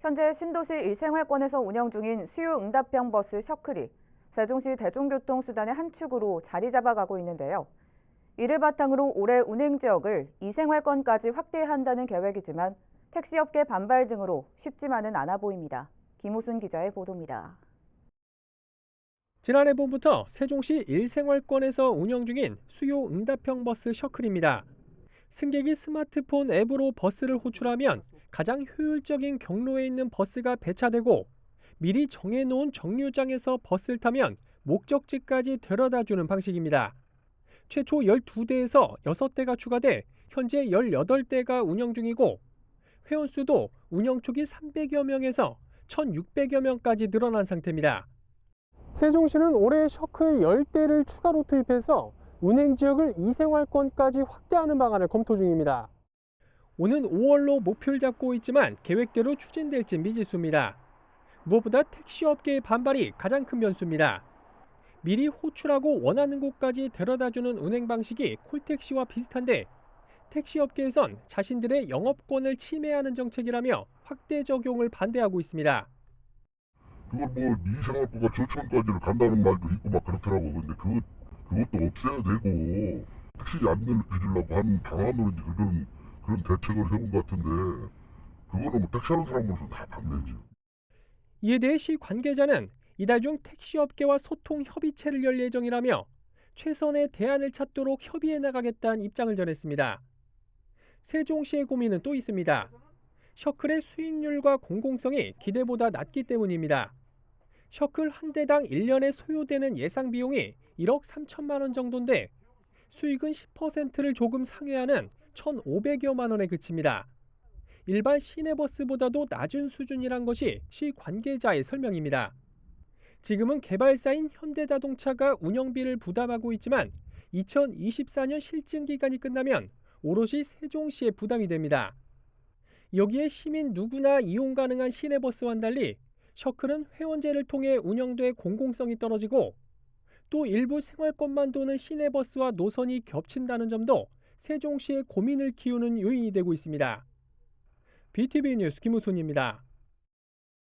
현재 신도시 일생활권에서 운영 중인 수요 응답형 버스 셔클이 세종시 대중교통수단의 한 축으로 자리 잡아가고 있는데요. 이를 바탕으로 올해 운행 지역을 이생활권까지 확대한다는 계획이지만 택시업계 반발 등으로 쉽지만은 않아 보입니다. 김호순 기자의 보도입니다. 지난해 봄부터 세종시 일생활권에서 운영 중인 수요 응답형 버스 셔클입니다. 승객이 스마트폰 앱으로 버스를 호출하면 가장 효율적인 경로에 있는 버스가 배차되고 미리 정해놓은 정류장에서 버스를 타면 목적지까지 데려다 주는 방식입니다. 최초 12대에서 6대가 추가돼 현재 18대가 운영 중이고 회원 수도 운영 초기 300여 명에서 1,600여 명까지 늘어난 상태입니다. 세종시는 올해 셔클 10대를 추가로 투입해서 운행 지역을 이생활권까지 확대하는 방안을 검토 중입니다. 오는 5월로 목표를 잡고 있지만 계획대로 추진될지 미지수입니다. 무엇보다 택시업계의 반발이 가장 큰 변수입니다. 미리 호출하고 원하는 곳까지 데려다주는 운행 방식이 콜택시와 비슷한데 택시업계에선 자신들의 영업권을 침해하는 정책이라며 확대 적용을 반대하고 있습니다. 그걸 뭐 이생활권과 저천까지를 간다는 말도 있고 막 그렇더라고. 근데 그 그것도 없애야 되고 택시 안 늘려주려고 하는 방안으로 이제 그런 그런 대책을 해온 것 같은데 그거는 뭐 택시하는 사람으로서 다 반대지. 이에 대해 시 관계자는 이달 중 택시업계와 소통 협의체를 열 예정이라며 최선의 대안을 찾도록 협의해 나가겠다는 입장을 전했습니다. 세종시의 고민은 또 있습니다. 셔클의 수익률과 공공성이 기대보다 낮기 때문입니다. 셔클 한 대당 1년에 소요되는 예상 비용이 1억 3천만 원 정도인데 수익은 10%를 조금 상회하는 1,500여만 원에 그칩니다. 일반 시내버스보다도 낮은 수준이란 것이 시 관계자의 설명입니다. 지금은 개발사인 현대자동차가 운영비를 부담하고 있지만 2024년 실증 기간이 끝나면 오롯이 세종시에 부담이 됩니다. 여기에 시민 누구나 이용 가능한 시내버스와는 달리 셔클은 회원제를 통해 운영돼 공공성이 떨어지고 또 일부 생활권만 도는 시내버스와 노선이 겹친다는 점도 세종시의 고민을 키우는 요인이 되고 있습니다. BTV 뉴스 김우순입니다.